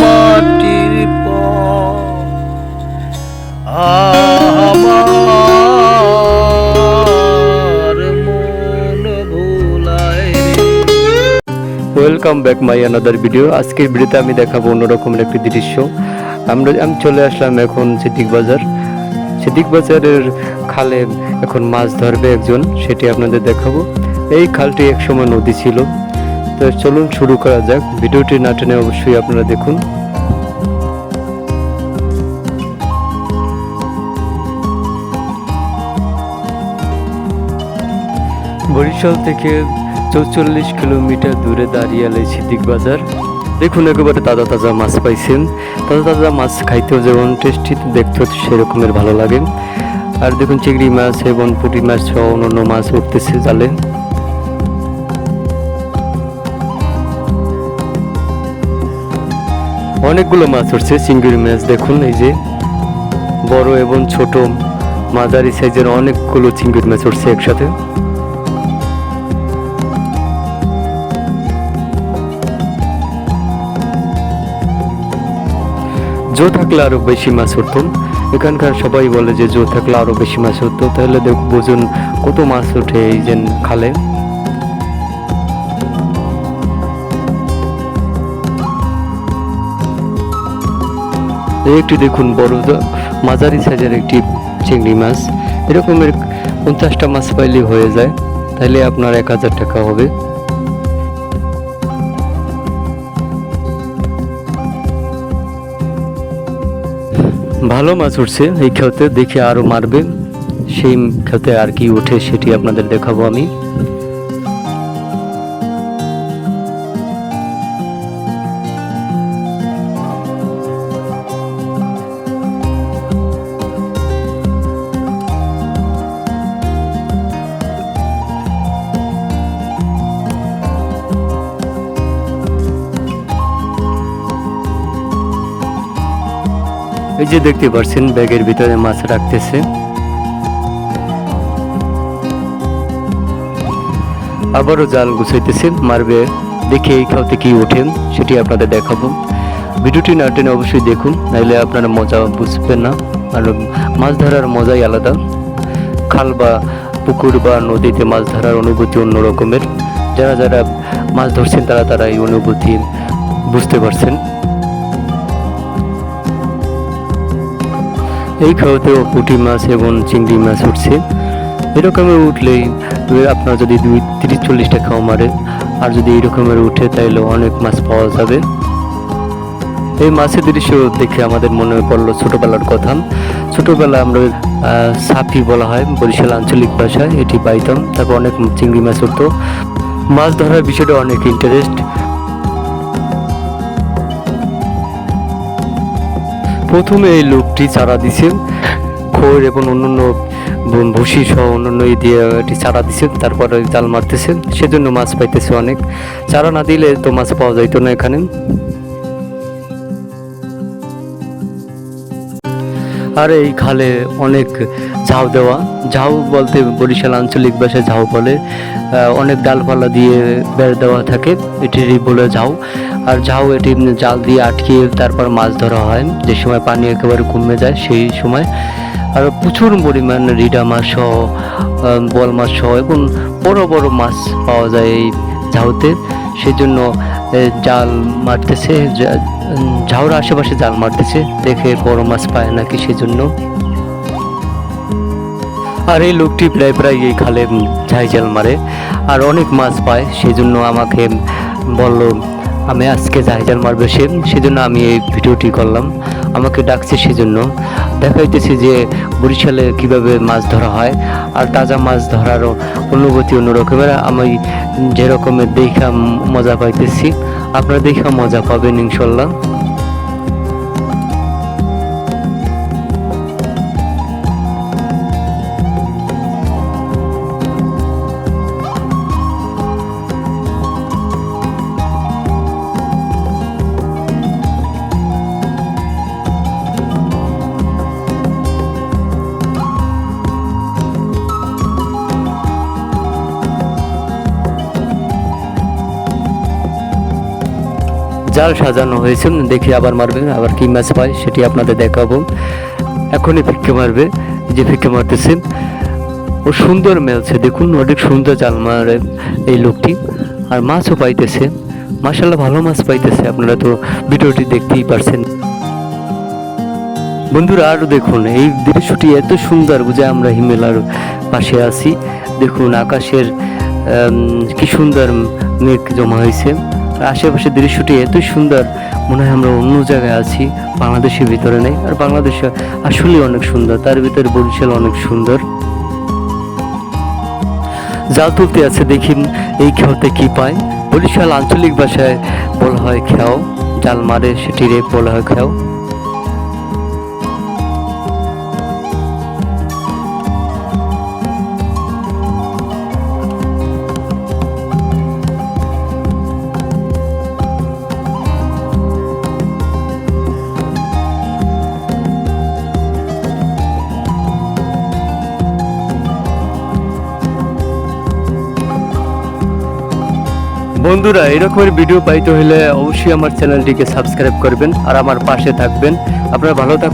মাটির welcome back my another video আজকের ভিডিওতে আমি দেখাবো অন্যরকমের একটি দৃশ্য। আমরা, আমি চলে আসলাম এখন সিদ্দিক বাজার। সিদ্দিক বাজারের খালে এখন মাছ ধরবে একজন, সেটি আপনাদের দেখাবো। এই খালটি একসময় নদী ছিল। তো চলুন শুরু করা যাক। ভিডিওটি না টেনে অবশ্যই আপনারা দেখুন। বরিশাল থেকে চৌচল্লিশ কিলোমিটার দূরে দাঁড়িয়ে সিদ্দিক বাজার। দেখুন, একেবারে তাজা তাজা মাছ পাইছেন। তাজা তাজা মাছ খাইতেও যেমন টেস্টি দেখতেও সেরকমের ভালো লাগে। আর দেখুন, চিংড়ি মাছ এবং পুঁটি মাছ সহ অন্যান্য মাছ উঠতেছে জালে। অনেকগুলো মাছ উঠছে চিংড়ি মাছ, দেখুন এই যে। বড় এবং ছোট মাঝারি সাইজের অনেকগুলো চিংড়ি মাছ উঠছে একসাথে। জো থাকলে আরও বেশি মাছ উঠতাম এখানকার সবাই বলে যে জো থাকলে আরও বেশি মাছ উঠতো। তাহলে দেখ, বুঝুন কত মাছ ওঠে এই যে খালে। এই একটি দেখুন বড় মাঝারি সাইজের একটি চিংড়ি মাছ। এরকমের পঞ্চাশটা মাছ পাইলে হয়ে যায়। তাহলে আপনার এক হাজার টাকা হবে। ভালো মাছ উঠছে। এই খেতে দেখে আরও মারবে। সেই খেতে আর কি ওঠে সেটি আপনাদের দেখাবো আমি। এই যে দেখতে পাচ্ছেন ব্যাগের ভিতরে মাছ রাখতেছে। আবারও জাল গুছাইতেছে, মারবে, দেখে এই খাওয়াতে কি ওঠেন সেটি আপনাদের দেখাবো। ভিডিওটি না টেনে অবশ্যই দেখুন, নাইলে আপনারা মজা বুঝবেন না। আর মাছ ধরার মজাই আলাদা। খাল বা পুকুর বা নদীতে মাছ ধরার অনুভূতি অন্য রকমের। যারা যারা মাছ ধরছেন, তারা তারা এই অনুভূতি বুঝতে পারছেন। এই খাওয়াতেও পুঁটি মাছ এবং চিংড়ি মাছ উঠছে। এরকমের উঠলেই আপনার যদি দুই, তিরিশ, চল্লিশটা খাওয়া মারে, আর যদি এইরকমের উঠে তাহলে অনেক মাছ পাওয়া যাবে। এই মাছের দৃশ্য দেখে আমাদের মনে পড়ল ছোটবেলার কথা। ছোটবেলা আমরা সাফি বলা হয়, বরিশাল আঞ্চলিক ভাষায়, এটি পাইতাম। তারপর অনেক চিংড়ি মাছ উঠতো। মাছ ধরার বিষয়টা অনেক ইন্টারেস্ট প্রথমে এই লোকটি চারা দিছে খোর এবং অন্যান্য ভুসি সহ অন্যান্য ই দিয়ে এটি চারা দিছে তারপরে জাল মারতেছেন। সেজন্য মাছ পাইতেছে অনেক। চারা না দিলে তো মাছ পাওয়া যাইতো না এখানে। আর এই খালে অনেক ঝাউ দেওয়া। ঝাউ বলতে বরিশাল আঞ্চলিক ভাষায় ঝাউ বলে। অনেক ডালপালা দিয়ে বেড় দেওয়া থাকে এটিরই বলে ঝাউ। আর ঝাউ এটি জাল দিয়ে আটকিয়ে তারপর মাছ ধরা হয় যে সময় পানি একেবারে কমে যায় সেই সময়। আর প্রচুর পরিমাণ রিডা মাছ সহ বল মাছ সহ এবং বড় বড় মাছ পাওয়া যায় এই ঝাউতে। সেই জন্য এ, জাল মারতেছে ঝাউরা আশেপাশে জাল মারতেছে, দেখে বড় মাছ পায় নাকি সেজন্য। আর এই লোকটি প্রায় প্রায় এই খালে ঝাই জাল মারে, আর অনেক মাছ পায়, সেজন্য আমাকে বলল, আমি আজকে জাহাজাল মারবে সে, সেজন্য আমি এই ভিডিওটি করলাম। আমাকে ডাকছে সেজন্য। দেখাইতেছি যে বরিশালে কীভাবে মাছ ধরা হয় আর তাজা মাছ ধরারও অনুভূতি অন্যরকমের আমি যেরকমের দেখা মজা পাইতেছি, আপনারা দেখা মজা পাবেন ইনশাল্লাহ। জাল সাজানো হয়েছে, দেখি আবার মারবে, আবার কি মাছ পায় সেটি আপনাদের দেখাবো। এখনই ফিক্কে মারবে, যে ফিক্কে মারতেছে। ও সুন্দর মেলছে দেখুন অনেক সুন্দর জাল মারে এই লোকটি। আর মাছও পাইতেছে মাসাল্লাহ ভালো মাছ পাইতেছে, আপনারা তো ভিডিওটি দেখতেই পারছেন। বন্ধুরা আরও দেখুন, এই দৃশ্যটি এত সুন্দর, বুঝে আমরা হিমেলার পাশে আছি। দেখুন, আকাশের কি সুন্দর মেঘ জমা হয়েছে। আশেপাশের দৃশ্যটি এত সুন্দর, মনে হয় আমরা অন্য জায়গায় আছি, বাংলাদেশের ভিতরে নেই। আর বাংলাদেশ আসলেই অনেক সুন্দর, তার ভিতরে বরিশাল অনেক সুন্দর। যা তুলতে আছে দেখি এই খেওতে কি পায়। বরিশাল আঞ্চলিক ভাষায় বলা হয় খেও জাল মারে সেটি সেটিরে বলা হয় খেও বন্ধুরা, এরকমের ভিডিও পাইতে হলে অবশ্যই আমার চ্যানেলটিকে সাবস্ক্রাইব করবেন আর আমার পাশে থাকবেন। আপনারা ভালো থাকুন।